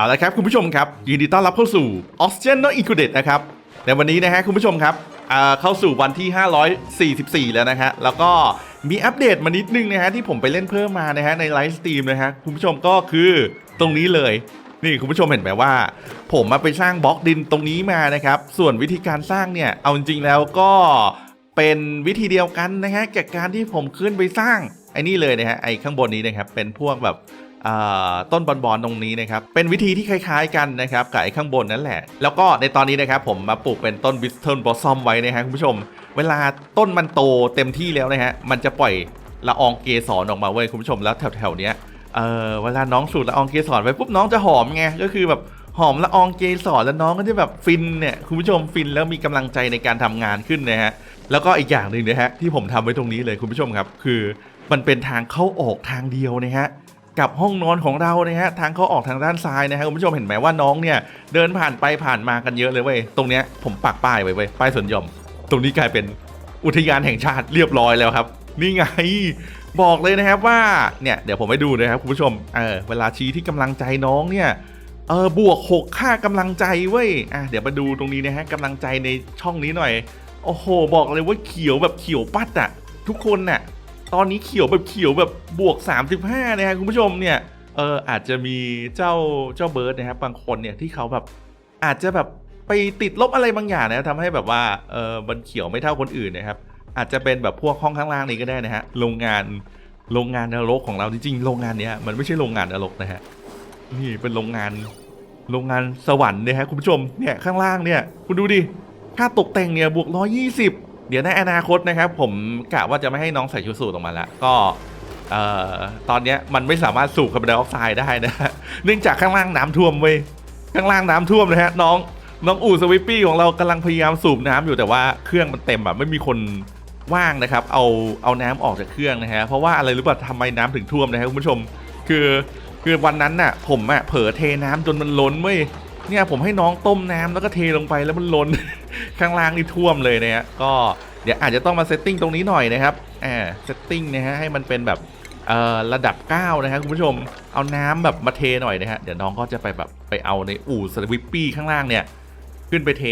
เอาละครับคุณผู้ชมครับยินดีต้อนรับเข้าสู่ Oxygen Not Included นะครับในวันนี้นะฮะคุณผู้ชมครับเข้าสู่วันที่ 544 แล้วนะฮะแล้วก็มีอัปเดตมานิดนึงนะฮะที่ผมไปเล่นเพิ่มมานะฮะในไลฟ์สตรีมนะฮะคุณผู้ชมก็คือตรงนี้เลยนี่คุณผู้ชมเห็นไหมว่า ผมมาไปสร้างบล็อกดินตรงนี้มานะครับ ส่วนวิธีการสร้างเนี่ยเอาจริงแล้วก็เป็นวิธีเดียวกันนะฮะกับการที่ผมขึ้นไปสร้างไอ้นี่เลยนะฮะไอ้ข้างบนนี้นะครับเป็นพวกแบบ ต้นบอลบอลตรงนี้นะครับ เป็นวิธีที่คล้ายๆกันนะครับกับไอ้ข้างบนนั่นแหละ แล้วก็ในตอนนี้นะครับผมมาปลูกเป็นต้นบิสเทิลบอสซอมไว้นะฮะคุณผู้ชม เวลาต้นมันโตเต็มที่แล้วนะฮะมันจะปล่อยละอองเกสรออกมาเว้ยคุณผู้ชมแล้วแถวๆเนี้ยเออเวลาน้องสูดละอองเกสรไปปุ๊บน้องจะหอมไงก็คือแบบหอมละอองเกสรแล้วน้องก็จะแบบฟินเนี่ยคุณผู้ชมฟินแล้วมีกำลังใจในการทำงานขึ้นนะฮะแล้วก็อีกอย่างหนึ่งนะฮะที่ผมทำไว้ตรงนี้เลยคุณผู้ชมครับ คือมันเป็นทางเข้าออกทางเดียวนะฮะ กับห้องนอนของเรานะฮะทางเขาออกทางด้านซ้ายนะฮะคุณผู้ชมเห็นไหมว่าน้องเนี่ยเดินผ่านไปผ่านมากันเยอะเลยเว้ยตรงเนี้ยผมปักป้ายไว้เว้ยป้ายสวนหย่อม ตรงนี้กลายเป็นอุทยานแห่งชาติเรียบร้อยแล้วครับ นี่ไงบอกเลยนะครับว่าเนี่ยเดี๋ยวผมไปดูนะครับคุณผู้ชมเออเวลาชี้ที่กำลังใจน้องเนี่ยเออบวก 6 ค่ากำลังใจเว้ยอะเดี๋ยวมาดูตรงนี้นะฮะกำลังใจในช่องนี้หน่อยโอ้โห บอกเลยว่าเขียวแบบเขียวปัดอะทุกคนน่ะ ตอนนี้เขียวแบบเขียวแบบบวก 35นะฮะคุณผู้ชมเนี่ยเอออาจจะมีเจ้าเจ้าเบิร์ดนะครับบางคนเนี่ยที่เขาแบบอาจจะแบบไปติดลบอะไรบางอย่างนะทำให้แบบว่าเออมันเขียวไม่เท่าคนอื่นนะครับ อาจจะเป็นแบบพวกห้องข้างล่างนี้ก็ได้นะฮะโรงงานโรงงานนรกของเราจริงๆโรงงานเนี้ยมันไม่ใช่โรงงานนรกนะฮะนี่เป็นโรงงานโรงงานสวรรค์นะฮะคุณผู้ชมเนี่ยข้างล่างเนี่ยคุณดูดิค่าตกแต่งเนี่ยบวก120 เดี๋ยวในอนาคตนะครับ ผมกะว่าจะไม่ให้น้องใส่ชุดสูทออกมาละก็ตอนนี้มันไม่สามารถสูบคาร์บอนไดออกไซด์ได้นะเนื่องจากข้างล่างน้ำท่วมเว้ยข้างล่างน้ำท่วมนะฮะน้องน้องอู่สวิปปี้ของเรากำลังพยายามสูบน้ำอยู่แต่ว่าเครื่องมันเต็มแบบไม่มีคนว่างนะครับ เอาเอาน้ำออกจากเครื่องนะฮะเพราะว่าอะไรรู้ป่ะทำไมน้ำถึงท่วมนะฮะคุณผู้ชม คือคือวันนั้นน่ะ ผมอะเผลอเทน้ำจนมันล้นเว้ยเนี่ยผมให้น้องต้มน้ำแล้วก็เทลงไปแล้วมันล้น ข้างล่างนี่ท่วมเลยนะฮะก็เดี๋ยวอาจจะต้องมาเซตติ้งตรงนี้หน่อยนะครับอ่าเซตติ้งนะฮะให้มันเป็นแบบเอ่อระดับ 9 นะฮะคุณผู้ชมเอาน้ำแบบมาเทหน่อยนะฮะเดี๋ยวน้องก็จะไปแบบไปเอาในอู่สวิปปี้ข้างล่างเนี่ยขึ้นไปเท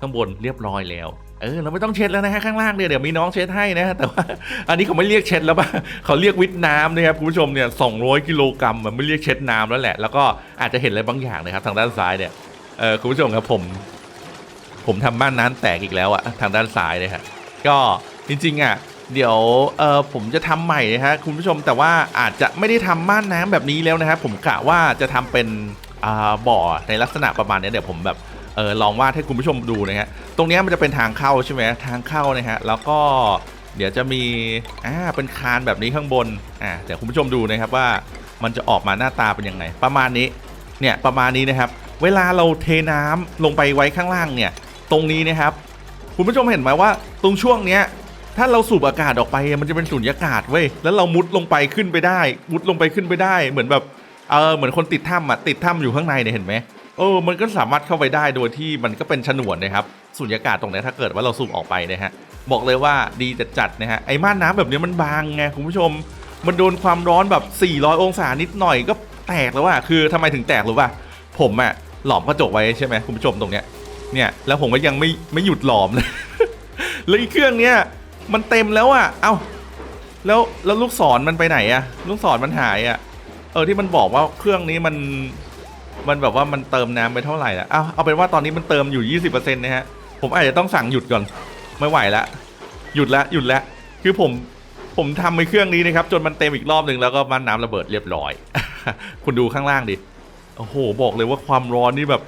ข้างบนเรียบร้อยแล้วเออเราไม่ต้องเช็ดแล้วนะฮะข้างล่างเนี่ยเดี๋ยวมีน้องเช็ดให้นะฮะแต่ว่าอันนี้เขาไม่เรียกเช็ดแล้วป่ะเขาเรียกวิทน้ำนะครับคุณผู้ชมเนี่ย200กิโลกรัมมันไม่เรียกเช็ดน้ำแล้วแหละ แล้วก็อาจจะเห็นอะไรบางอย่างนะครับทางด้านซ้ายเนี่ยเออคุณผู้ชมครับผม ผมทำบ้านน้ำแตกอีกแล้วอะทางด้านซ้ายเลยฮะก็จริงๆอะเดี๋ยวเออผมจะทำใหม่นะฮะคุณผู้ชมแต่ว่าอาจจะไม่ได้ทำม่านน้ำแบบนี้แล้วนะครับผมกะว่าจะทำเป็นอ่าบ่อในลักษณะประมาณนี้เดี๋ยวผมแบบเออลองวาดให้คุณผู้ชมดูนะฮะตรงนี้มันจะเป็นทางเข้าใช่ไหมทางเข้านะฮะแล้วก็เดี๋ยวจะมีอ่าเป็นคานแบบนี้ข้างบนอ่าเดี๋ยวคุณผู้ชมดูนะครับว่ามันจะออกมาหน้าตาเป็นยังไงประมาณนี้เนี่ยประมาณนี้นะครับ เวลาเราเทน้ำลงไปไว้ข้างล่างเนี่ย ตรงนี้นะครับ คุณผู้ชมเห็นไหมว่าตรงช่วงเนี้ย ถ้าเราสูบอากาศออกไปมันจะเป็นสุญญากาศเว้ยแล้วเรามุดลงไปขึ้นไปได้ มุดลงไปขึ้นไปได้ เหมือนแบบเออเหมือนคนติดถ้ำอะติดถ้ำอยู่ข้างในเนี่ยเห็นไหมเออมันก็สามารถเข้าไปได้โดยที่มันก็เป็นฉนวนนะครับสุญญากาศตรงนี้ถ้าเกิดว่าเราสูบออกไปนะฮะบอกเลยว่าดีจัดจัดนะฮะไอ้ม่านน้ำแบบนี้มันบางไงคุณผู้ชม มันโดนความร้อนแบบ 400 องศานิดหน่อยก็แตกแล้วว่าคือทำไมถึงแตกรู้ป่ะผมอะหลอมกระจกไว้ใช่ไหมคุณผู้ชมตรงเนี้ย เนี่ยแล้วผมก็ยังไม่ไม่หยุดหลอมเลยแล้วอีกเครื่องเนี้ยมันเต็มแล้วอะ เอ้าแล้วแล้วลูกศรมันไปไหนอะลูกศรมันหายอะเออที่มันบอกว่าเครื่องนี้มันมันแบบว่ามันเติมน้ำไปเท่าไหร่ละเอาเอาเป็นว่าตอนนี้มันเติมอยู่ 20%นะฮะ ผมอาจจะต้องสั่งหยุดก่อน ไม่ไหวละ หยุดละหยุดละ คือผมผมทำในเครื่องนี้นะครับ จนมันเต็มอีกรอบหนึ่งแล้วก็มันน้ำระเบิดเรียบร้อย คุณดูข้างล่างดิ โอ้โห บอกเลยว่าความร้อนนี่แบบ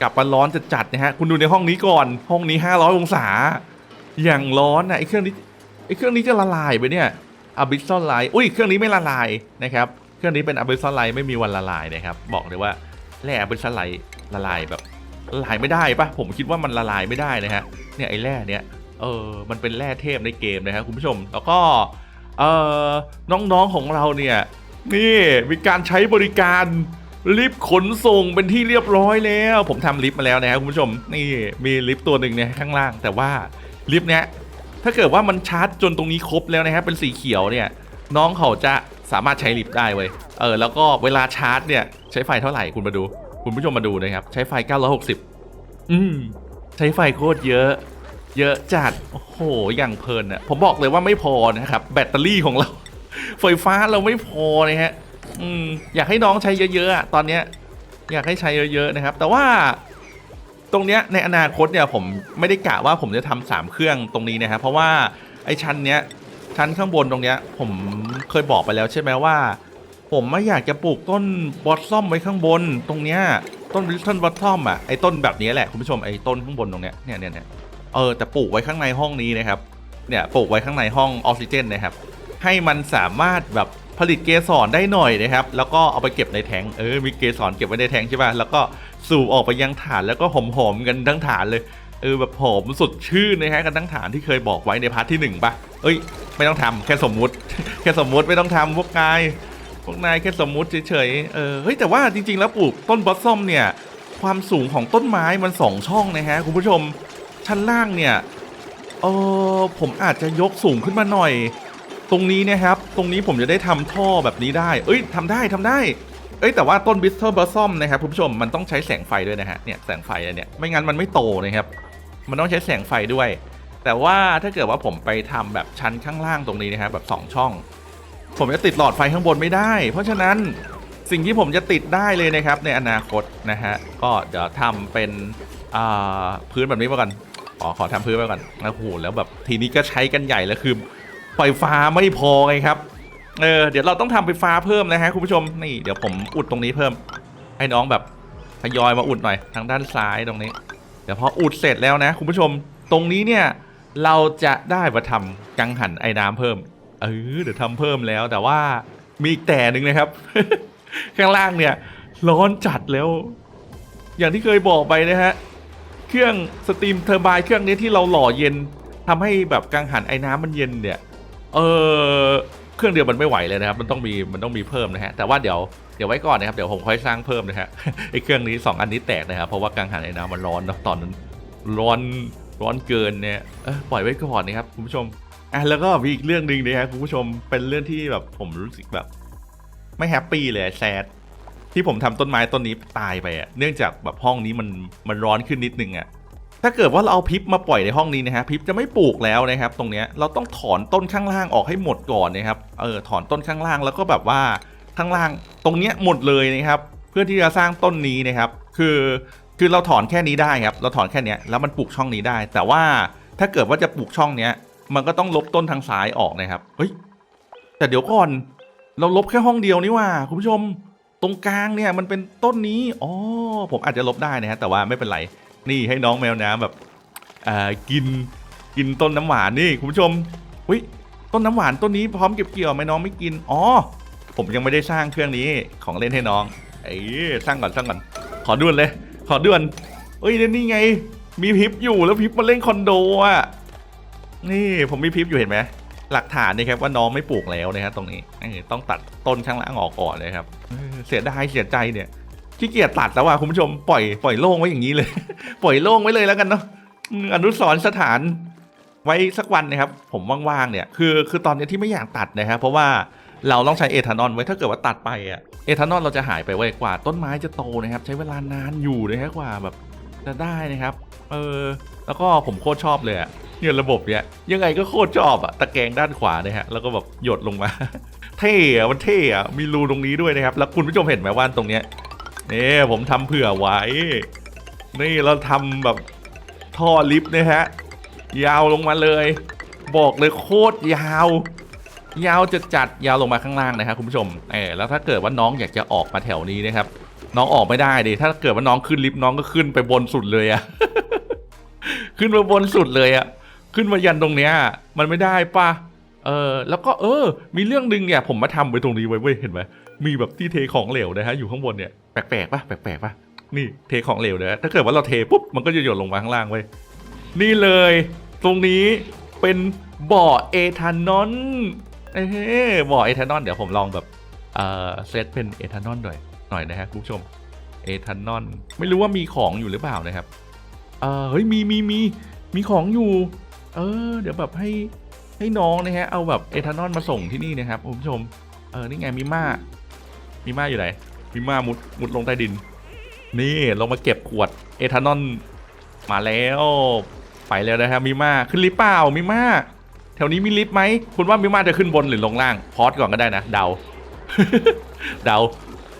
กลับมาร้อนจะจัดๆนะฮะคุณดูในห้องนี้ก่อนห้องนี้ 500 องศา อย่างร้อนนะไอ้เครื่องนี้ไอ้เครื่องนี้จะละลายไปเนี่ยอ b ิ s ซ l ไลท์อุ้ยเครื่องนี้ไม่ละลายนะครับเครื่องนี้เป็นอ b ิ s ซ l ไลท์ไม่มีวันละลายนะครับบอกเลยว่าแร่อ b ิ s ซ l ไลท์ละลายแบบละลายไม่ได้ปะผมคิดว่ามันละลายไม่ได้นะฮะเนี่ยไอ้แร่เนี่ยเออมันเป็นแร่เทพในเกมนะครับคุณผู้ชมแล้วก็เออน้องๆของเราเนี่ยนี่มีการใช้บริการ ลิฟต์ขนส่งเป็นที่เรียบร้อยแล้ว ผมทำลิฟต์มาแล้วนะครับคุณผู้ชมนี่มีลิฟต์ตัวหนึ่งเนี่ยข้างล่าง แต่ว่าลิฟต์เนี้ยถ้าเกิดว่ามันชาร์จจนตรงนี้ครบแล้วนะครับเป็นสีเขียวเนี่ยน้องเขาจะสามารถใช้ลิฟต์ได้เว้ยเออแล้วก็เวลาชาร์จเนี่ยใช้ไฟเท่าไหร่คุณมาดู คุณผู้ชมมาดูนะครับใช้ไฟ 960 อืมใช้ไฟโคตรเยอะ เยอะจัดโอ้โหอย่างเพลินอะผมบอกเลยว่าไม่พอนะครับแบตเตอรี่ของเรา ไฟฟ้าเราไม่พอนะฮะ อืมอยากให้น้องใช้เยอะๆอะตอนเนี้ยอยากให้ใช้เยอะๆนะครับ แต่ว่าตรงเนี้ยในอนาคตเนี่ยผมไม่ได้กะว่าผมจะทำสามเครื่องตรงนี้นะครับเพราะว่าไอ้ชั้นเนี้ยชั้นข้างบนตรงเนี้ยผมเคยบอกไปแล้วใช่ไหมว่า ผมไม่อยากจะปลูกต้นบอสซอมไว้ข้างบน ตรงเนี้ยต้นริทเทิลบอสซอมอะไอ้ต้นแบบนี้แหละคุณผู้ชมไอ้ต้นข้างบนตรงเนี้ยเนี่ยเนี่ยเนี่ยเออแต่ปลูกไว้ข้างในห้องนี้นะครับเนี่ยปลูกไว้ข้างในห้องออกซิเจนนะครับให้มันสามารถแบบ ผลิตเกสรได้หน่อยนะครับ แล้วก็เอาไปเก็บในแทงเออมีเกสรเก็บไว้ในแทงใช่ป่ะแล้วก็สูบออกไปยังฐานแล้วก็หอมๆกันทั้งฐานเลยเออแบบหอมสดชื่นนะฮะกันทั้งฐานที่เคยบอกไว้ในพาร์ทที่หนึ่งป่ะเอ้ย ไม่ต้องทำแค่สมมุติ แค่สมมุติไม่ต้องทำพวกนายพวกนายแค่สมมุติเฉยๆเออเฮ้ยแต่ว่าจริง ๆ แล้วปลูกต้นบอสซอมเนี่ยความสูงของต้นไม้มันสองช่องนะฮะคุณผู้ชมชั้นล่างเนี่ยเออผมอาจจะยกสูงขึ้นมาหน่อย ตรงนี้นะครับ ตรงนี้ผมจะได้ทำท่อแบบนี้ได้ เอ้ยทำได้ทำได้ เอ้ยแต่ว่าต้นบิสเทอร์บอสซอมนะครับคุณผู้ชมมันต้องใช้แสงไฟด้วยนะฮะเนี่ยแสงไฟอันเนี่ยไม่งั้นมันไม่โตนะครับ มันต้องใช้แสงไฟด้วย แต่ว่าถ้าเกิดว่าผมไปทำแบบชั้นข้างล่างตรงนี้นะครับแบบสองช่อง ผมจะติดหลอดไฟข้างบนไม่ได้ เพราะฉะนั้นสิ่งที่ผมจะติดได้เลยนะครับ ในอนาคตนะฮะก็เดี๋ยวทำเป็นพื้นแบบนี้มาก่อนขอขอทำพื้นมาก่อนโอ้โหแล้วแบบทีนี้ก็ใช้กันใหญ่แล้วคือ ไฟฟ้าไม่พอไงครับ เออเดี๋ยวเราต้องทำไฟฟ้าเพิ่มนะฮะคุณผู้ชมนี่เดี๋ยวผมอุดตรงนี้เพิ่ม ให้น้องแบบทยอยมาอุดหน่อยทางด้านซ้ายตรงนี้ เดี๋ยวพออุดเสร็จแล้วนะคุณผู้ชม ตรงนี้เนี่ยเราจะได้มาทำกังหันไอ้น้ำเพิ่ม เออเดี๋ยวทำเพิ่มแล้วแต่ว่ามีอีกแต่หนึ่งนะครับ ข้างล่างเนี่ยร้อนจัดแล้ว อย่างที่เคยบอกไปนะฮะเครื่องสตรีมเทอร์ไบน์เครื่องนี้ที่เราหล่อเย็นทำให้แบบกังหันไอ้น้ำมันเย็นเนี่ย เออเครื่องเดียวมันไม่ไหวเลยนะครับ มันต้องมีมันต้องมีเพิ่มนะฮะแต่ว่าเดี๋ยวเดี๋ยวไว้ก่อนนะครับเดี๋ยวผมค่อยสร้างเพิ่มนะฮะไอ้เครื่องนี้สองอันนี้แตกนะครับเพราะว่ากังหันไอ้น้ำมันร้อนนะตอนนั้นร้อนร้อนเกินเนี่ยปล่อยไว้ก่อนนะครับคุณผู้ชมอะแล้วก็มีอีกเรื่องหนึ่งนะครับคุณผู้ชมเป็นเรื่องที่แบบผมรู้สึกแบบ ไม่แฮปปี้เลยแซดที่ผมทำต้นไม้ต้นนี้ตายไปอะเนื่องจากแบบห้องนี้มันมันร้อนขึ้นนิดนึงอะ ถ้าเกิดว่าเราเอาพิษมาปล่อยในห้องนี้นะฮะพิษจะไม่ปลูกแล้วนะครับตรงเนี้ยเราต้องถอนต้นข้างล่างออกให้หมดก่อนนะครับเออถอนต้นข้างล่างแล้วก็แบบว่าข้างล่างตรงเนี้ยหมดเลยนะครับเพื่อที่จะสร้างต้นนี้นะครับคือคือเราถอนแค่นี้ได้ครับเราถอนแค่นี้แล้วมันปลูกช่องนี้ได้ แต่ว่าถ้าเกิดว่าจะปลูกช่องเนี้ยมันก็ต้องลบต้นทางซ้ายออกนะครับเฮ้ยแต่เดี๋ยวก่อนเราลบแค่ห้องเดียวนี่ว่าคุณผู้ชมตรงกลางเนี่ยมันเป็นต้นนี้ อ๋อ ผมอาจจะลบได้นะฮะ แต่ว่าไม่เป็นไร นี่ให้น้องแมวน้ำแบบอ่ากินกินต้นน้ำหวานนี่คุณผู้ชมอุ้ยต้นน้ำหวานต้นนี้พร้อมเก็บเกี่ยวไหมน้องไม่กินอ๋อผมยังไม่ได้สร้างเครื่องนี้ของเล่นให้น้องเอ้สร้างก่อนสร้างก่อนขอด่วนเลย ขอด่วนเอ้ยนี่ไง มีพิบอยู่แล้วพิบมาเล่นคอนโดอะนี่ผมมีพิบอยู่เห็นไหมหลักฐานนี่ครับว่าน้องไม่ปลูกแล้วนะครับตรงนี้ต้องตัดต้นข้างล่างออกก่อนเลยครับเสียดายเสียใจเนี่ย ขี้เกียจตัดแล้วว่ะคุณผู้ชมปล่อยปล่อยโล่งไว้อย่างนี้เลย ปล่อยโล่งไว้เลยแล้วกันเนาะอนุสรสถานไว้สักวันนะครับ ผมว่างๆเนี่ยคือคือตอนนี้ที่ไม่อยากตัดนะครับเพราะว่าเราต้องใช้เอทานอลไว้ถ้าเกิดว่าตัดไปอะเอทานอลเราจะหายไปไว้กว่าต้นไม้จะโตนะครับ ใช้เวลานานอยู่นะครับกว่าแบบจะได้นะครับ เออแล้วก็ผมโคตรชอบเลยอะเนี่ยระบบเนี่ยยังไงก็โคตรชอบอะตะแกรงด้านขวาเนี่ยฮะแล้วก็แบบหยดลงมา เท่อะมันเท่อะมีรูตรงนี้ด้วยนะครับ แล้วคุณผู้ชมเห็นไหมว่าตรงเนี้ย นี่ผมทำเผื่อไว้ นี่เราทำแบบท่อลิฟต์นะฮะ ยาวลงมาเลย บอกเลยโคตรยาว ยาวจะจัดยาวลงมาข้างล่างนะครับคุณผู้ชมเออแล้วถ้าเกิดว่าน้องอยากจะออกมาแถวนี้นะครับ น้องออกไม่ได้ดิถ้าเกิดว่าน้องขึ้นลิฟต์น้องก็ขึ้นไปบนสุดเลยอะขึ้นมาบนสุดเลยอะขึ้นมายันตรงเนี้ยมันไม่ได้ป่ะ เออแล้วก็เออ มีเรื่องหนึ่งเนี่ยผมมาทำไว้ตรงนี้ไว้เว้ยเห็นไหมมีแบบที่เทของเหลวนะฮะอยู่ข้างบนเนี่ยแปลกๆป่ะแปลกๆป่ะนี่เทของเหลวนะถ้าเกิดว่าเราเทปุ๊บมันก็จะหยดลงมาข้างล่างเว้ยนี่เลย ตรงนี้เป็นบ่อเอทานอลเอ้บ่อเอทานอลเดี๋ยวผมลองแบบเอ่อเซตเป็นเอทานอลหน่อยหน่อยนะฮะคุณผู้ชมเอทานอลไม่รู้ว่ามีของอยู่หรือเปล่านะครับเออเฮ้ยมีมีมีมีของอยู่ เออ เดี๋ยวแบบให้ ให้น้องนะฮะเอาแบบเอทานอลมาส่งที่นี่นะครับคุณผู้ชมเออนี่ไงมีม่ามีม่าอยู่ไหนมีม่ามุดมุดลงใต้ดิน นี่ลงมาเก็บขวดเอทานอลมาแล้วไปแล้วนะครับมิม่าขึ้นลิฟต์เปล่ามิม่าแถวนี้มีลิฟต์ไหมคุณว่ามิม่าจะขึ้นบนหรือลงล่างพอสก่อนก็ได้นะเดาเดา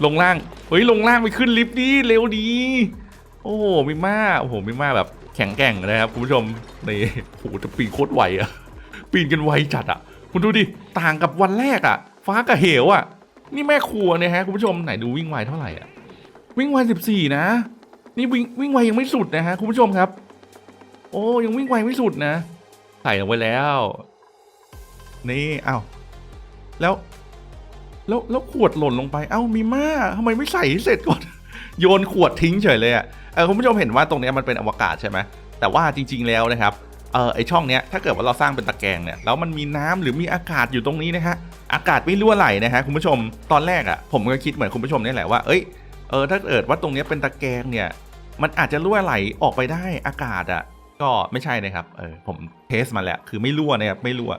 ลงล่างเฮ้ยลงล่างไปขึ้นลิฟต์ดีเร็วดีโอ้โหมิม่าโอ้โหมิม่าแบบแข็งแกร่งนะครับคุณผู้ชมนี่โอ้โหจะปีโคตรไวอะ ปีนกันไวจัดอะคุณดูดิ ต่างกับวันแรกอะฟ้ากับเหวอะนี่แม่ครัวเนี่ยฮะคุณผู้ชมไหนดูวิ่งไวเท่าไหร่อะวิ่งไวสิบสี่นะ นี่วิ่งวิ่งไวยังไม่สุดนะฮะคุณผู้ชมครับ โอ้ยังวิ่งไวไม่สุดนะ ใส่ลงไปแล้ว นี่อ้าวแล้วแล้วแล้วขวดหล่นลงไป เอ้ามีม่าทำไมไม่ใส่ให้เสร็จก่อน โยนขวดทิ้งเฉยเลยอะเออคุณผู้ชมเห็นว่าตรงเนี้ยมันเป็นอวกาศใช่ไหมแต่ว่าจริง ๆแล้วนะครับ เออไอช่องเนี้ยถ้าเกิดว่าเราสร้างเป็นตะแกรงเนี่ยแล้วมันมีน้ำหรือมีอากาศอยู่ตรงนี้นะฮะอากาศไม่รั่วไหลนะฮะคุณผู้ชมตอนแรกอะผมก็คิดเหมือนคุณผู้ชมนี่แหละว่าเอ้ยเออถ้าเกิดว่าตรงนี้เป็นตะแกรงเนี่ยมันอาจจะรั่วไหลออกไปได้อากาศอะ่ะก็ไม่ใช่นะครับเออผมเทสมาแล้วคือไม่รั่วนะครับไม่รั่ว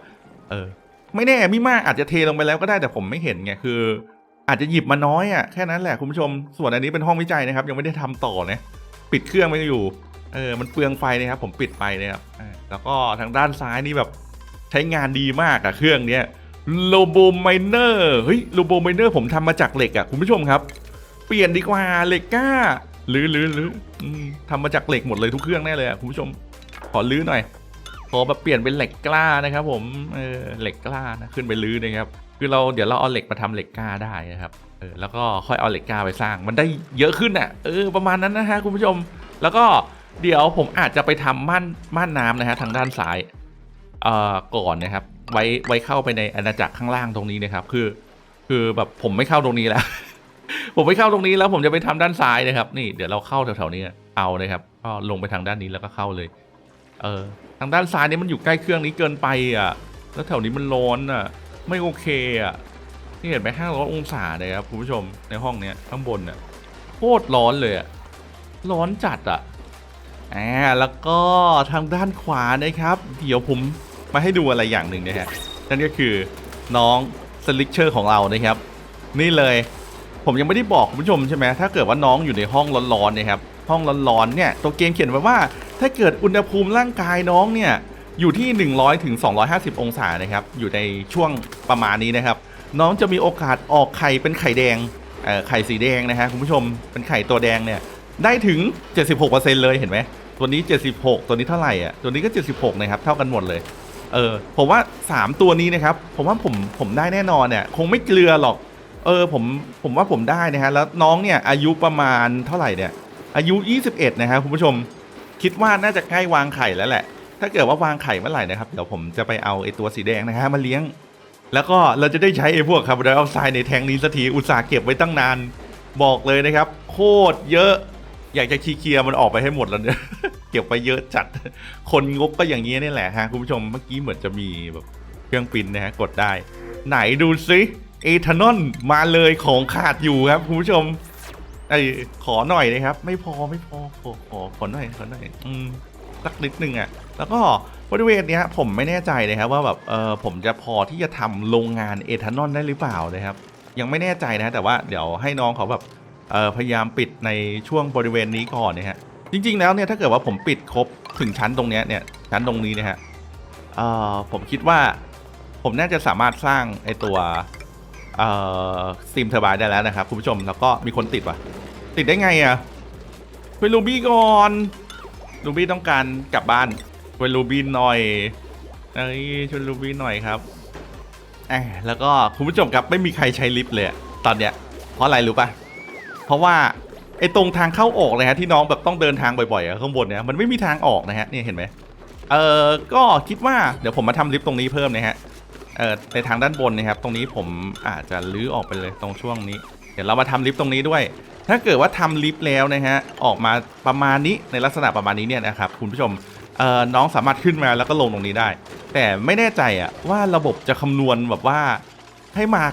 เออไม่แน่มิมากอาจจะเทลงไปแล้วก็ได้แต่ผมไม่เห็นไงคือ อาจจะหยิบมาน้อยอะ่ะแค่นั้นแหละคุณผู้ชมส่วนอันนี้เป็นห้องวิจัยนะครับ ยังไม่ได้ทำต่อนะปิดเครื่องไว้อยู่ เออมันเปลืองไฟนะครับผมปิดไปนะครับแล้วก็ทางด้านซ้ายนี่แบบใช้งานดีมากอะเครื่องเนี้ยโลโบไมเนอร์เฮ้ยโลโบไมเนอร์ผมทำมาจากเหล็กอะคุณผู้ชมครับ เปลี่ยนดีกว่าเหล็กกล้าหรือหรือหรือทำมาจากเหล็กหมดเลยทุกเครื่องแน่เลยอะคุณผู้ชมขอลื้อหน่อยขอแบบเปลี่ยนเป็นเหล็กกล้านะครับ ผมเออเหล็กกล้านะขึ้นไปลื้อนะครับคือเราเดี๋ยวเราเอาเหล็กมาทำเหล็กกล้าได้นะครับเออแล้วก็ค่อยเอาเหล็กกล้าไปสร้าง มันได้เยอะขึ้นอะเออประมาณนั้นนะฮะคุณผู้ชม แล้วก็ เดี๋ยวผมอาจจะไปทำม่านม่านน้ำนะฮะทางด้านซ้ายเอ่อก่อนนะครับ ไว้ไว้เข้าไปในอาณาจักรข้างล่างตรงนี้นะครับ คือ คือแบบผมไม่เข้าตรงนี้แล้ว ผมไปเข้าตรงนี้แล้วผมจะไปทำด้านซ้ายนะครับ นี่เดี๋ยวเราเข้าแถวๆนี้เอานะครับก็ลงไปทางด้านนี้แล้วก็เข้าเลย เออทางด้านซ้ายนี่มันอยู่ใกล้เครื่องนี้เกินไปอะ แล้วแถวนี้มันร้อนอะ ไม่โอเคอะนี่เห็นไหมห้าร้อยองศาเลยครับคุณผู้ชมในห้องเนี้ยข้างบนน่ะโคตรร้อนเลยอะร้อนจัดอะ อ่าแล้วก็ทางด้านขวานะครับ เดี๋ยวผมมาให้ดูอะไรอย่างหนึ่งนะฮะนั่นก็คือน้องสลิกเชอร์ของเรานะครับ นี่เลยผมยังไม่ได้บอกคุณผู้ชมใช่ไหมถ้าเกิดว่าน้องอยู่ในห้องร้อนๆนะครับห้องร้อนๆเนี่ยตัวเกมเขียนไว้ว่า ถ้าเกิดอุณหภูมิร่างกายน้องเนี่ยอยู่ที่ 100ถึง250 องศานะครับอยู่ในช่วงประมาณนี้นะครับ น้องจะมีโอกาสออกไข่เป็นไข่แดงไข่สีแดงนะฮะคุณผู้ชมเป็นไข่ตัวแดงเนี่ยได้ถึง 76%เลยเห็นไหม ตัวนี้ 76 ตัวนี้เท่าไหร่อะ ตัวนี้ก็ 76 นะครับ เท่ากันหมดเลย เออ ผมว่า 3 ตัวนี้นะครับ ผมว่าผม ผมได้แน่นอนเนี่ย คงไม่เกลือหรอก เออ ผม ผมว่าผมได้นะฮะ แล้วน้องเนี่ย อายุประมาณเท่าไหร่เนี่ย อายุ 21 นะฮะคุณผู้ชม คิดว่าน่าจะใกล้วางไข่แล้วแหละ ถ้าเกิดว่าวางไข่เมื่อไหร่นะครับ เดี๋ยวผมจะไปเอาไอ้ตัวสีแดงนะฮะมาเลี้ยง แล้วก็เราจะได้ใช้ไอ้พวกคาร์บอนไดออกไซด์ในแทงนี้สักที อุตส่าห์เก็บไว้ตั้งนาน บอกเลยนะครับ โคตรเยอะ อยากจะขี้เคลียร์มันออกไปให้หมดแล้วเนี่ยเก็บไปเยอะจัด คนงกก็อย่างนี้นี่แหละฮะคุณผู้ชมเมื่อกี้เหมือนจะมีแบบเครื่องปิ้นนะฮะกดได้ ไหนดูซิเอทานอลมาเลยของขาดอยู่ครับคุณผู้ชมไอ้ขอหน่อยนะครับ ไม่พอไม่พอขอขอขอหน่อยขอหน่อยอืมสักนิดนึงอะ แล้วก็บริเวณเนี้ยผมไม่แน่ใจนะครับว่าแบบเออผมจะพอที่จะทำโรงงานเอทานอลได้หรือเปล่านะครับ ยังไม่แน่ใจนะแต่ว่าเดี๋ยวให้น้องเขาแบบ พยายามปิดในช่วงบริเวณนี้ก่อนนะฮะจริง ๆ แล้วเนี่ยถ้าเกิดว่าผมปิดครบถึงชั้นตรงเนี้ยเนี่ยชั้นตรงนี้นะฮะผมคิดว่าผมน่าจะสามารถสร้างไอตัวซีมเทอร์บายได้แล้วนะครับคุณผู้ชมแล้วก็มีคนติดว่ะ ติดได้ไงอะไปลูบี้ก่อนลูบี้ต้องการกลับบ้านไปลูบี้หน่อยเอ้ยชวนลูบี้หน่อยครับแอแล้วก็คุณผู้ชมครับไม่มีใครใช้ลิฟต์เลยตอนเนี้ยเพราะอะไรรู้ป่ะ เพราะว่าไอ้ตรงทางเข้าออกเลยฮะที่น้องแบบต้องเดินทางบ่อยๆข้างบนเนี่ยมันไม่มีทางออกนะฮะนี่เห็นไหมเออก็คิดว่าเดี๋ยวผมมาทำลิฟต์ตรงนี้เพิ่มนะฮะเออในทางด้านบนนะครับ ตรงนี้ผมอาจจะลื้อออกไปเลยตรงช่วงนี้ เดี๋ยวเรามาทำลิฟต์ตรงนี้ด้วย ถ้าเกิดว่าทำลิฟต์แล้วนะฮะออกมาประมาณนี้ในลักษณะประมาณนี้เนี่ยนะครับคุณผู้ชมเออน้องสามารถขึ้นมาแล้วก็ลงตรงนี้ได้ แต่ไม่แน่ใจอะว่าระบบจะคำนวณแบบว่าให้มา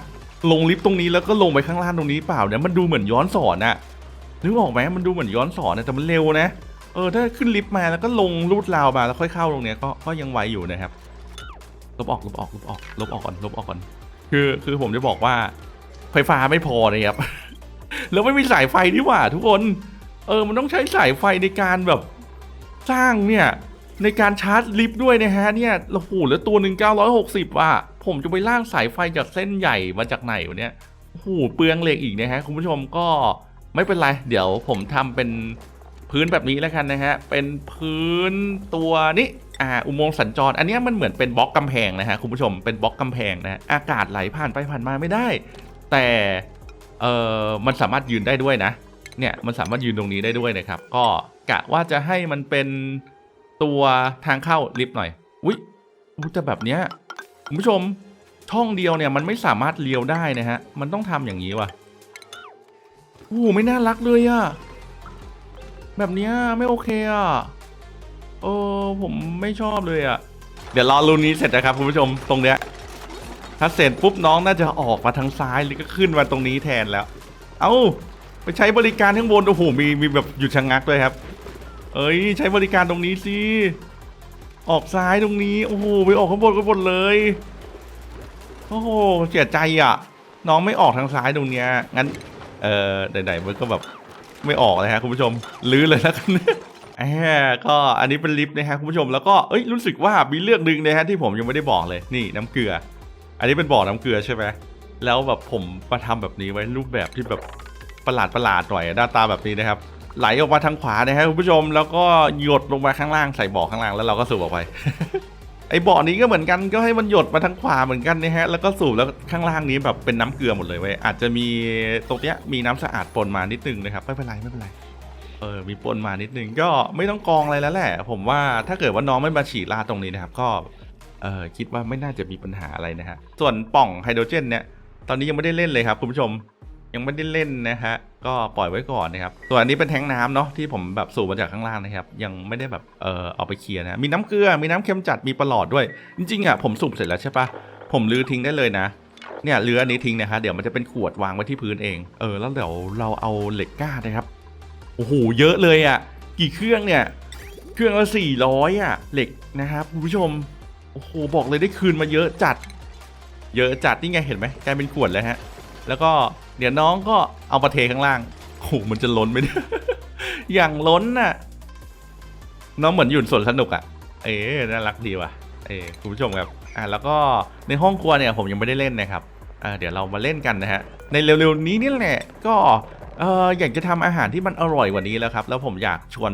ลงลิฟต์ตรงนี้แล้วก็ลงไปข้างล่างตรงนี้เปล่าเนี่ยมันดูเหมือนย้อนสอนอะนึกออกไหมมันดูเหมือนย้อนสอนนะแต่มันเร็วนะเออถ้าขึ้นลิฟต์มาแล้วก็ลงลูดราวมาแล้วค่อยเข้าตรงเนี้ยก็ก็ยังไวอยู่นะครับลบออกลบออกลบออกลบออกก่อนลบออกก่อนคือคือผมจะบอกว่า ไฟฟ้าไม่พอเลยครับ แล้วไม่มีสายไฟนี่หว่า ทุกคน เออมันต้องใช้สายไฟในการแบบสร้างเนี่ยในการชาร์จลิฟต์ด้วยนะฮะเนี่ยโอ้โหแล้วตัวหนึ่ง960ว่ะ ผมจะไปล่างสายไฟจากเส้นใหญ่มาจากไหนวะเนี่ยโอ้โหเปลืองเหล็กอีกนะฮะคุณผู้ชมก็ไม่เป็นไร เดี๋ยวผมทำเป็นพื้นแบบนี้แล้วกันนะฮะ เป็นพื้นตัวนี้อ่าอุโมงค์สัญจร อันนี้มันเหมือนเป็นบล็อกกำแพงนะฮะคุณผู้ชมเป็นบล็อกกำแพงนะะอากาศไหลผ่านไปผ่านมาไม่ได้ แต่เออมันสามารถยืนได้ด้วยนะ เนี่ยมันสามารถยืนตรงนี้ได้ด้วยนะครับ ก็กะว่าจะให้มันเป็นตัวทางเข้าลิฟต์หน่อยอุ้ยอุ๊ยแต่แบบเนี้ย คุณผู้ชมช่องเดียวเนี่ยมันไม่สามารถเลี้ยวได้นะฮะ มันต้องทำอย่างนี้ว่ะโอ้ไม่น่ารักเลยอะแบบเนี้ยไม่โอเคอะโอ้ผมไม่ชอบเลยอะเดี๋ยวรอรูนนี้เสร็จนะครับคุณผู้ชมตรงเนี้ยถ้าเสร็จปุ๊บน้องน่าจะออกมาทางซ้ายหรือก็ขึ้นมาตรงนี้แทนแล้ว เอ้าไปใช้บริการข้างบนโอ้โหมีมีแบบหยุดชะงงักด้วยครับ เอ้ยใช้บริการตรงนี้สิ ออกซ้ายตรงนี้ โอ้โห ไปออกข้างบนข้างบนเลย โอ้โห เสียใจอะ น้องไม่ออกทางซ้ายตรงเนี้ย งั้น เออไหนๆมันก็แบบไม่ออกเลยฮะคุณผู้ชม ลื้อเลยแล้วกันแหมก็อันนี้เป็นลิฟต์นะฮะคุณผู้ชม แล้วก็ เอ้ย รู้สึกว่ามีเรื่องหนึ่งนะฮะที่ผมยังไม่ได้บอกเลย นี่น้ำเกลือ อันนี้เป็นบ่อน้ำเกลือใช่ไหมแล้วแบบผมมาทำแบบนี้ไว้รูปแบบที่แบบประหลาดประหลาดหน่อยหน้าตาแบบนี้นะครับ ไหลออกมาทางขวานะฮะคุณผู้ชมแล้วก็หยดลงมาข้างล่างใส่บ่อข้างล่างแล้วเราก็สูบออกไปไอ้บ่อนี้ก็เหมือนกันก็ให้มันหยดมาทางขวาเหมือนกันนะฮะแล้วก็สูบแล้วข้างล่างนี้แบบเป็นน้ำเกลือหมดเลยเว้ยอาจจะมีตรงเนี้ยมีน้ำสะอาดปนมานิดนึงนะครับไม่เป็นไรไม่เป็นไรเออมีปนมานิดนึงก็ไม่ต้องกรองอะไรแล้วแหละ ผมว่าถ้าเกิดว่าน้องไม่มาฉีดราดตรงนี้นะครับ ก็เออคิดว่าไม่น่าจะมีปัญหาอะไรนะฮะส่วนป่องไฮโดรเจนเนี่ยตอนนี้ยังไม่ได้เล่นเลยครับคุณผู้ชม ยังไม่ได้เล่นนะฮะก็ปล่อยไว้ก่อนนะครับส่วนอันนี้เป็นแทงน้ำเนาะที่ผมแบบสูบมาจากข้างล่างนะครับ ยังไม่ได้แบบเออเอาไปเคลียร์นะมีน้ำเกลือมีน้ำเค็มจัดมีประหลอดด้วย จริงๆอะผมสูบเสร็จแล้วใช่ปะผมลื้อทิ้งได้เลยนะเนี่ยลื้ออันนี้ทิ้งนะฮะเดี๋ยวมันจะเป็นขวดวางไว้ที่พื้นเองเออแล้วเดี๋ยวเราเอาเหล็กก้านะครับโอ้โหเยอะเลยอะกี่เครื่องเนี่ยเครื่องละสี่ร้อยอะเหล็กนะครับคุณผู้ชมโอ้โหบอกเลยได้คืนมาเยอะจัด เยอะจัดนี่ไงเห็นไหมกลายเป็นขวดเลยฮะแล้วก็ เดี๋ยวน้องก็เอามาเทข้างล่างโอ้โหมันจะล้นไหมเนี่ยอย่างล้นน่ะ น้องเหมือนอยู่สวนสนุกอะ่ะ เอ๊น่ารักดีว่ะ เอ้คุณผู้ชมครับ อ่าแล้วก็ในห้องครัวเนี่ยผมยังไม่ได้เล่นนะครับอ่าเดี๋ยวเรามาเล่นกันนะฮะ ในเร็วๆนี้นี่แหละ ก็เอออยากจะทำอาหารที่มันอร่อยกว่านี้แล้วครับ แล้วผมอยากชวน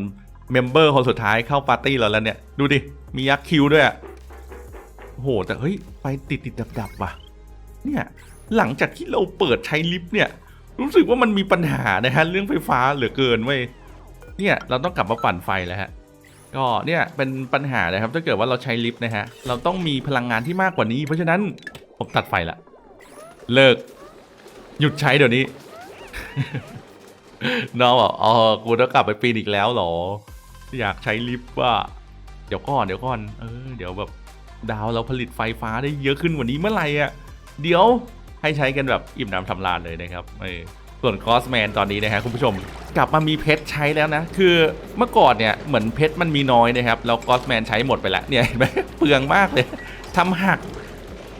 เมมเบอร์คนสุดท้ายเข้าปาร์ตี้เราแล้วเนี่ย ดูดิ มียักษ์คิวด้วยอะโอ้โห แต่เฮ้ย ไฟติดติดดับดับๆว่ะ เนี่ย หลังจากที่เราเปิดใช้ลิฟต์เนี่ย รู้สึกว่ามันมีปัญหานะฮะเรื่องไฟฟ้าเหลือเกินเว้ยเนี่ยเราต้องกลับมาปั่นไฟแล้วฮะก็เนี่ยเป็นปัญหานะครับถ้าเกิดว่าเราใช้ลิฟต์นะฮะเราต้องมีพลังงานที่มากกว่านี้ เพราะฉะนั้นผมตัดไฟละเลิก หยุดใช้เดี๋ยวนี้น้องบอกอ๋อกูต้องกลับไปปีนอีกแล้วหรอ อยากใช้ลิฟต์ว่า เดี๋ยวก่อนเดี๋ยวก่อนเออเดี๋ยวแบบดาวเราผลิตไฟฟ้าได้เยอะขึ้นกว่านี้เมื่อไหร่อะ เดี๋ยว ให้ใช้กันแบบอิ่มน้ำทำลานเลยนะครับเออส่วนคอสแมนตอนนี้นะฮะคุณผู้ชมกลับมามีเพชรใช้แล้วนะ คือเมื่อก่อนเนี่ยเหมือนเพชรมันมีน้อยนะครับแล้วคอสแมนใช้หมดไปแล้วเนี่ยเห็นไหมเปลืองมากเลยทำหัก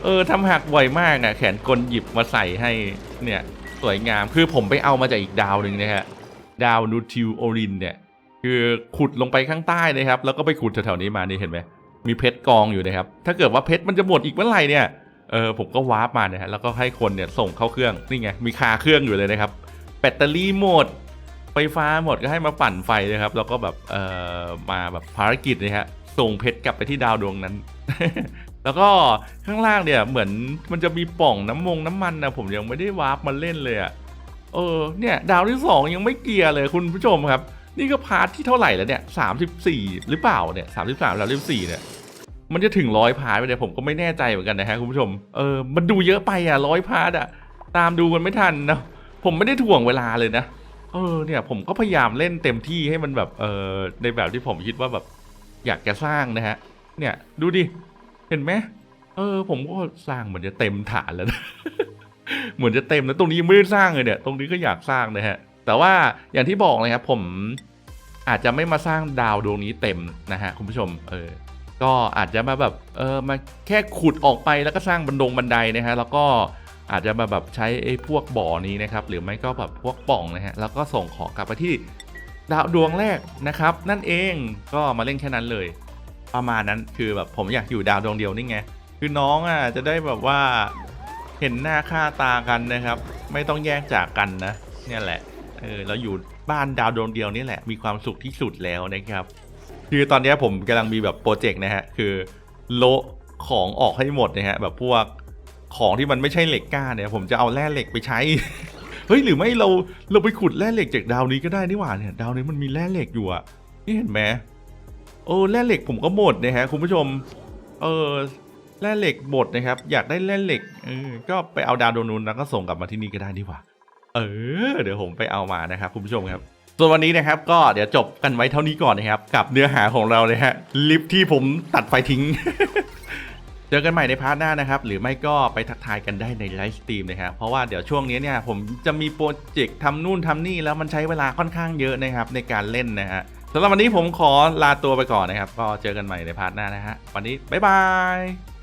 เออทำหักบ่อยมากนะแขนกลหยิบมาใส่ให้เนี่ยสวยงามคือผมไปเอามาจากอีกดาวหนึ่งนะฮะดาวนูทิวโอรินเนี่ยคือขุดลงไปข้างใต้นะครับ แล้วก็ไปขุดแถวๆนี้มานี่เห็นไหมมีเพชรกองอยู่นะครับ ถ้าเกิดว่าเพชรมันจะหมดอีกเมื่อไหร่เนี่ย เออผมก็วาร์ปมาเนี่ยแล้วก็ให้คนเนี่ยส่งเข้าเครื่องนี่ไงมีคาเครื่องอยู่เลยนะครับแบตเตอรี่หมดไฟฟ้าหมดก็ให้มาปั่นไฟนะครับ แล้วก็แบบเออมาแบบภารกิจนะฮะส่งเพชรกลับไปที่ดาวดวงนั้น แล้วก็ข้างล่างเนี่ยเหมือนมันจะมีป่องน้ำมงน้ำมันนะผมยังไม่ได้วาร์ปมาเล่นเลยอะเออเนี่ยดาวที่สองยังไม่เกียร์เลยคุณผู้ชมครับ นี่ก็พาร์ทที่เท่าไหร่แล้วเนี่ยสามสิบสี่หรือเปล่าเนี่ยสามสิบสามแล้วสิบสี่เนี่ย มันจะถึงร้อยพาร์ทไปเลยผมก็ไม่แน่ใจเหมือนกันนะฮะคุณผู้ชม เออ มันดูเยอะไปอะร้อยพาร์ทอะ ตามดูกันไม่ทันนะ ผมไม่ได้ถ่วงเวลาเลยนะ เออ เนี่ย ผมก็พยายามเล่นเต็มที่ให้มันแบบ เออ ในแบบที่ผมคิดว่าแบบ อยากจะสร้างนะฮะ เนี่ย ดูดิ เห็นไหม เออ ผมก็สร้างเหมือนจะเต็มฐานแล้วนะเหมือนจะเต็มแล้วตรงนี้ยังไม่ได้สร้างเลยเนี่ย ตรงนี้ก็อยากสร้างนะฮะ แต่ว่าอย่างที่บอกเลยครับผมอาจจะไม่มาสร้างดาวดวงนี้เต็มนะฮะคุณผู้ชม เออ ก็อาจจะมาแบบเออมาแค่ขุดออกไปแล้วก็สร้างบันดงบันไดนะฮะแล้วก็อาจจะมาแบบใช้ไอ้พวกบ่อนี้นะครับ หรือไม่ก็แบบพวกป่องนะฮะแล้วก็ส่งของกลับไปที่ดาวดวงแรกนะครับ นั่นเองก็มาเล่นแค่นั้นเลย ประมาณนั้นคือแบบผมอยากอยู่ดาวดวงเดียวนี่ไงคือน้องอะจะได้แบบว่าเห็นหน้าค่าตากันนะครับ ไม่ต้องแยกจากกันนะเนี่ยแหละเออเราอยู่บ้านดาวดวงเดียวนี่แหละมีความสุขที่สุดแล้วนะครับ คือตอนนี้ผมกำลังมีแบบโปรเจกต์นะฮะ คือโละของออกให้หมดนะฮะ แบบพวกของที่มันไม่ใช่เหล็กก้าเนี่ย ผมจะเอาแร่เหล็กไปใช้ เฮ้ยหรือไม่เราเราไปขุดแร่เหล็กจากดาวนี้ก็ได้นี่หว่าเนี่ย ดาวนี้มันมีแร่เหล็กอยู่อะนี่เห็นไหมเออแร่เหล็กผมก็หมดนะฮะคุณผู้ชม เออแร่เหล็กหมดนะครับ อยากได้แร่เหล็กเออก็ไปเอาดาวดวงนู้นแล้วก็ส่งกลับมาที่นี่ก็ได้นี่หว่า เออ เดี๋ยวผมไปเอามานะครับคุณผู้ชมครับ ส่วนวันนี้นะครับก็เดี๋ยวจบกันไว้เท่านี้ก่อนนะครับ กับเนื้อหาของเราเลยฮะลิฟที่ผมตัดไฟทิ้ง เจอกันใหม่ในพาร์ทหน้านะครับ หรือไม่ก็ไปทักทายกันได้ในไลฟ์สตรีมนะครับเพราะว่าเดี๋ยวช่วงนี้เนี่ยผมจะมีโปรเจกต์ทำนู่นทำนี่แล้วมันใช้เวลาค่อนข้างเยอะนะครับในการเล่นนะฮะสำหรับวันนี้ผมขอลาตัวไปก่อนนะครับ ก็เจอกันใหม่ในพาร์ทหน้านะฮะวันนี้บ๊ายบาย